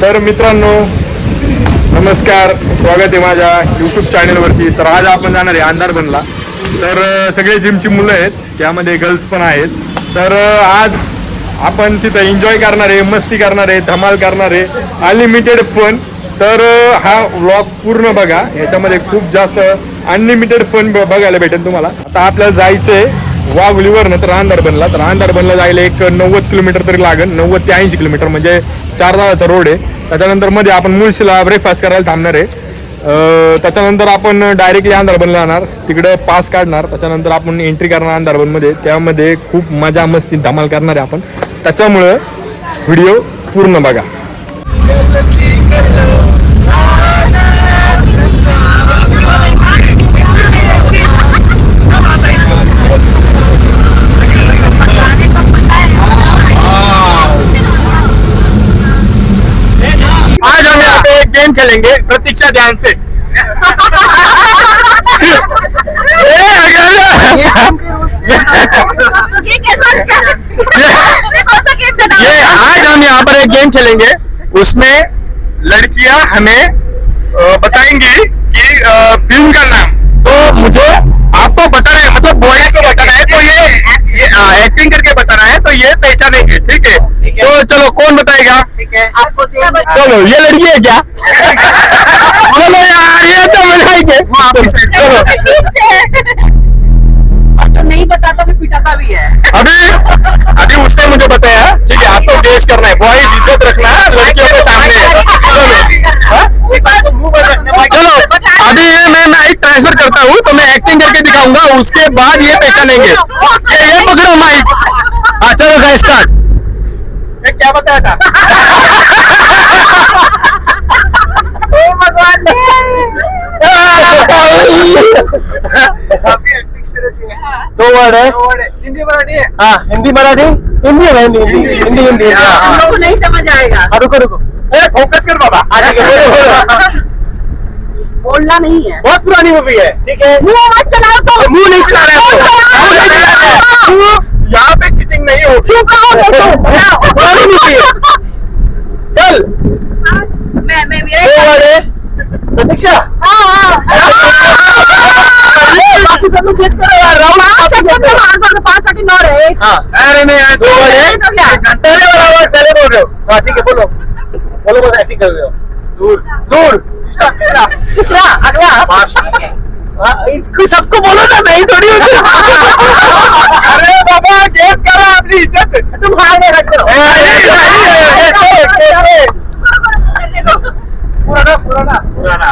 तर मित्रांनो नमस्कार. स्वागत आहे माझ्या यूट्यूब चॅनलवरती तर आज आपण जाणार आहे अंधार बनला. तर सगळे जिमची मुलं आहेत. त्यामध्ये गर्ल्स पण आहेत. तर आज आपण तिथं एन्जॉय करणार आहे मस्ती करणार आहे धमाल करणार आहे. अनलिमिटेड फन तर हा व्लॉग पूर्ण बघा. याच्यामध्ये खूप जास्त अनलिमिटेड फन बघायला भेटेल तुम्हाला. आता आपल्याला जायचं आहे वाघुलीवरनं. तर अंधार बनला. तर अंधार बनला जायला एक नव्वद किलोमीटर तरी लागेल. नव्वद ते ऐंशी किलोमीटर. म्हणजे चार तासाचा रोड आहे. त्याच्यानंतरमध्ये आपण मुळशीला ब्रेकफास्ट करायला थांबणार आहे. त्याच्यानंतर आपण डायरेक्टली अंधारबनला जाणार. तिकडं पास काढणार. त्याच्यानंतर आपण एंट्री करणार अंधारबनमध्ये त्यामध्ये खूप मजा मस्ती धमाल करणार आहे आपण. त्याच्यामुळं व्हिडिओ पूर्ण बघा. गेम खेलेंगे प्रतीक्षा ध्यान से। ये कैसा ये कौन सा गेम ये आज हम यहाँ पर एक गेम खेलेंगे। उसमें लड़कियाँ हमें बताएँगी कि फ़िल्म का नाम। तो मुझे आपको बताना है मतलब बॉयज़ को बताना है तो ये ये एक्टिंग करके बताना है तो ये पहचानेंगे ठीक है। तो चलो कौन बताएगा? चलो ये लड़की है क्या? चलो यार ये तो जो नहीं बताता भी पिटाता भी है। अभी अभी उसने मुझे बताया ठीक है आपको गेस करना है। बॉयज़ इज़्ज़त रखना है लड़कियों के सामने। चलो। हाँ? चलो अभी ये मैं माइक ट्रांसफ़र करता हूँ तो मैं एक्टिंग करके दिखाऊँगा उसके बाद ये पहचानेंगे ये ये पकड़ो माइक हाँ चलो गाइस स्टार्ट क्या बताया था? दो वर्ड है हिंदी मराठी है? हाँ हिंदी मराठी? हिंदी है हिंदी हिंदी हिंदी हिंदी हाँ, हाँ, हम हाँ। लोग को नहीं समझ आएगा। हाँ, रुको रुको। ए फोकस कर बाबा। ठीक बोलो बोलो। बोलना नहीं है। बहुत पुरानी मूवी है ठीक है? मुँह मत चलाओ तो। मुँह नहीं चला रहे यहाँ पे चीटिंग नहीं हो चुप रहो देखो। पुरानी मूवी है। चल मैं मैं मेरा है प्रतीक्षा। हाँ हाँ। बाकी सब लोग गेस करो अरे नहीं दो वर्ड है तो क्या? पहले वाला वर्ड पहले बोल रहे हो हाँ ठीक है बोलो बोलो बोलो एक्टिंग कर रहे हो दूर दूर तीसरा अगला हाँ, इसको सबको बोलो ना नहीं थोड़ी अरे बाबा गेस करो अपनी इज्जत तुम हार में रख कैसे कैसे पुराना पुराना पुराना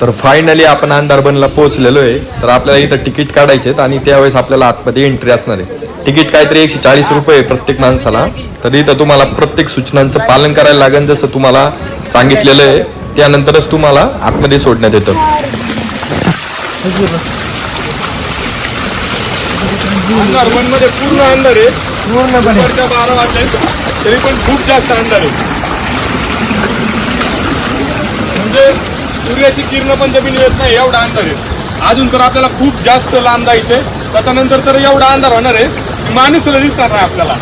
तर फायनली आपण अंधारबनला पोहोचलेलो आहे. तर आपल्याला इथं तिकीट काढायचे आणि त्यावेळेस आपल्याला आतमध्ये एंट्री असणार आहे. तिकीट काहीतरी एकशे चाळीस रुपये प्रत्येक माणसाला. तर इथं तुम्हाला प्रत्येक सूचनांचं पालन करायला लागेल जसं तुम्हाला सांगितलेलं आहे. त्यानंतरच तुम्हाला आतमध्ये सोडण्यात येतं. मध्ये पूर्ण अंधार आहे. पूर्णपणे. बारा वाजले. तरी पण खूप जास्त अंधार आहे. म्हणजे सूर्याची किरण पण जमीन येत नाही एवढा अंधार आहे. अजून तर आपल्याला खूप जास्त लांब जायचंय. त्याच्यानंतर तर एवढा अंधार होणार आहे माणूस दिसणार नाही आपल्याला.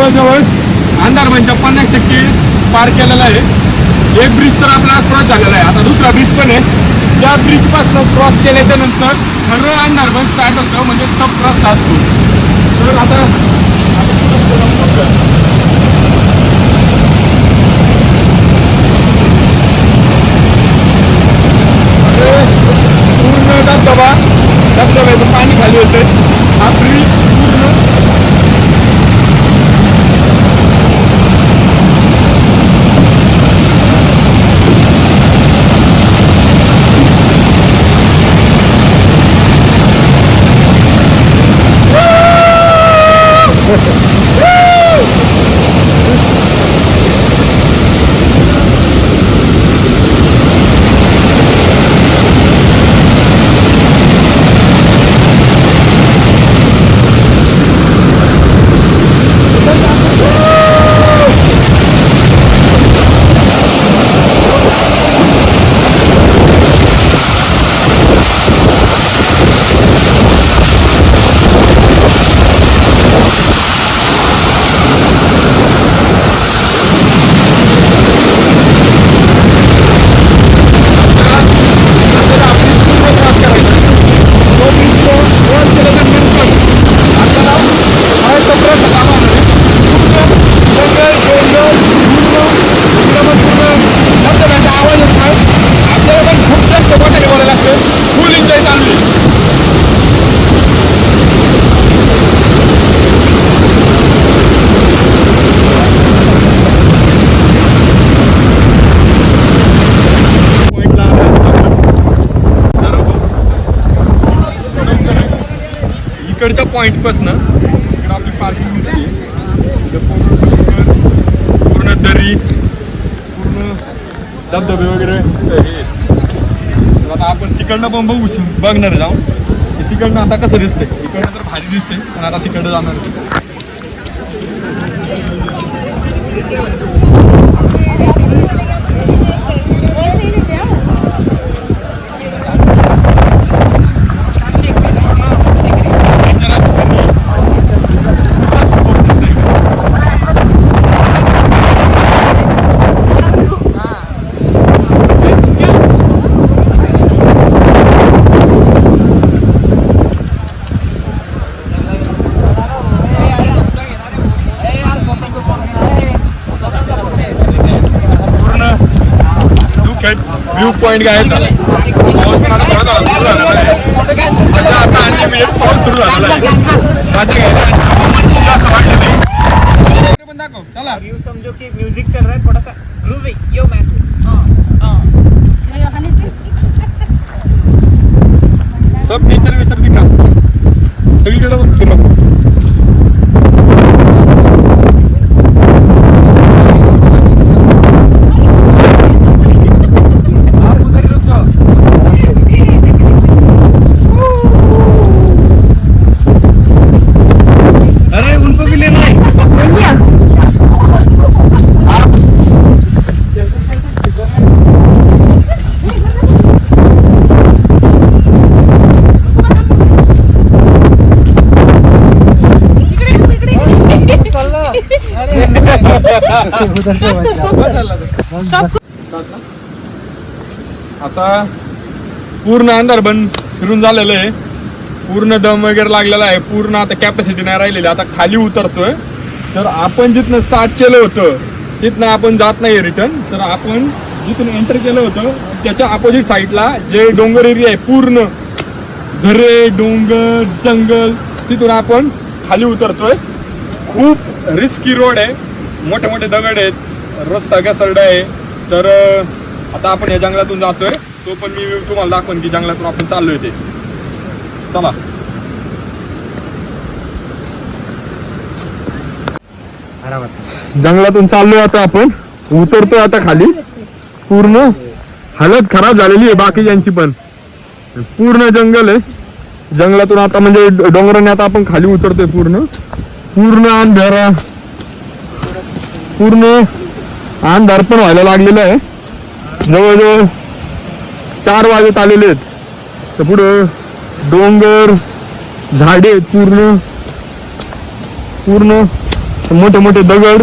जवळजवळ अंधारबनच्या म्हणजे पन्नास टक्के पार केलेला आहे. एक ब्रिज तर आपला क्रॉस झालेला आहे. आता दुसरा ब्रिज पण आहे. त्या ब्रिजपासून क्रॉस केल्याच्यानंतर खरं अंधारबन स्टार्ट होतं म्हणजे टप क्रॉस असतो. तर आता पूर्ण धबधबा धबधब्याचं पाणी खाली होतं पॉईंट इकडं आपली पार्किंग दिसते. पूर्ण पूर्ण दरी पूर्ण धबधबे वगैरे. हे आता आपण तिकडनं पण बघू श- बघणार जाऊ तिकडनं आता कसं दिसते इकडनं तर भारी दिसते पण आता तिकडं जाणार व्ह्यू पॉइंट आता थोडा आहे आता आता अनलिमिटेड पाऊस सुरू झालेला आहे माझ्या घ्यायला असं वाटलं नाही पण दाखव चला यू समझो कि म्यूज़िक चल रहा है थोड़ा सा ग्रूवी यो मैन सब नेचर वेचर दिखा सगळीकडे बघ फिरव आता पूर्ण अंधार बंद फिरून झालेलं आहे. पूर्ण दम वगैरे लागलेला आहे. पूर्ण आता कॅपॅसिटी नाही राहिलेली. आता खाली उतरतोय. तर आपण जिथनं स्टार्ट केलं होतं तिथनं आपण जात नाही रिटर्न तर आपण जिथून एंटर केलं होतं त्याच्या अपोजिट साईडला जे डोंगर एरिया आहे पूर्ण झरे डोंगर जंगल तिथून आपण खाली उतरतोय. खूप रिस्की रोड आहे. मोठे मोठे दगड आहेत. रस्ता घसरडा आहे. तर आता आपण या जंगलातून जातोय. तो पण मी तुम्हाला दाखवून की जंगलातून आपण चाललोय ते. चला. जंगलातून चाललोय आता आपण. उतरतोय आता खाली. पूर्ण हालत खराब झालेली आहे बाकी यांची पण. पूर्ण जंगल आहे. जंगलातून आता म्हणजे डोंगराने आता आपण खाली उतरतोय पूर्ण. पूर्ण अंधारा. पूर्ण अंधार पण व्हायला लागलेलं आहे. जवळजवळ चार वाजत आलेले आहेत. तर पुढं डोंगर झाडे पूर्ण. पूर्ण मोठे मोठे दगड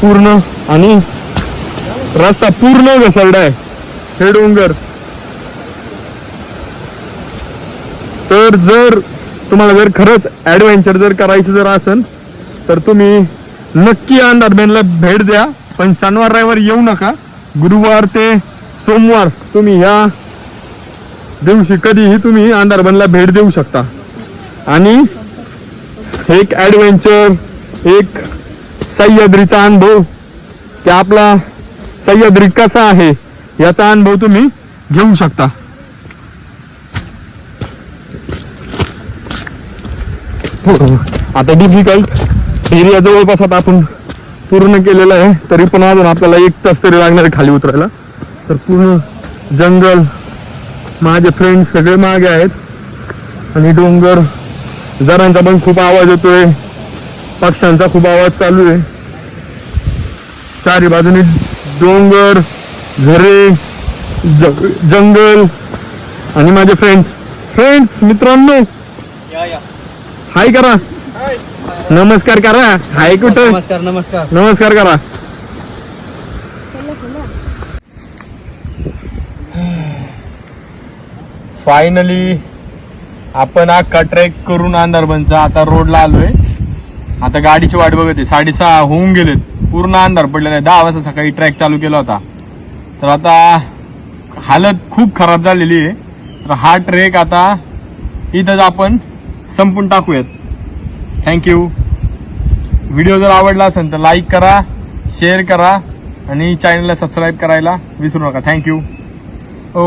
पूर्ण आणि रस्ता पूर्ण घसरडा आहे. हे डोंगर. तर जर तुम्हाला जर खरंच ॲडव्हेंचर जर करायचं जर असेल तर तुम्ही नक्की अंधारबेनला भेट द्या. पण शनिवार रविवार येऊ नका. गुरुवार ते सोमवार तुम्ही ह्या दिवशी कधीही तुम्ही अंधारबनला भेट देऊ शकता. आणि एक ऍडव्हेंचर एक सह्याद्रीचा अनुभव की आपला सह्याद्री कसा आहे याचा अनुभव तुम्ही घेऊ शकता. हो, हो. आता डिफिकल्ट एरिया जवळपास आता आपण पूर्ण केलेला आहे. तरी पण अजून आपल्याला एक तास तरी लागणार आहे खाली उतरायला. तर पूर्ण जंगल माझे फ्रेंड्स सगळे मागे आहेत. आणि डोंगर जरांचा पण खूप आवाज येतोय. पक्ष्यांचा खूप आवाज चालू आहे. चारी बाजूनी डोंगर झरे जंगल आणि माझे फ्रेंड्स फ्रेंड्स मित्रांनो हाय करा. नमस्कार करा. हाय कुठं? नमस्कार नमस्कार. नमस्कार करा. फायनली आपण अख्खा ट्रेक करून अंधारबनचा आता रोडला आलोय. आता गाडीची वाट बघत आहे. साडेसहा होऊन गेलेत. पूर्ण अंधार पडलेला आहे. दहा वाजता सकाळी ट्रॅक चालू केला होता. तर आता हालत खूप खराब झालेली आहे. तर हा ट्रेक आता इथंच आपण संपून टाकूयात. थँक्यू व्हिडिओ जर आवडला असेल तर लाईक करा शेअर करा आणि चॅनलला सबस्क्राईब करायला विसरू नका. थँक्यू ओ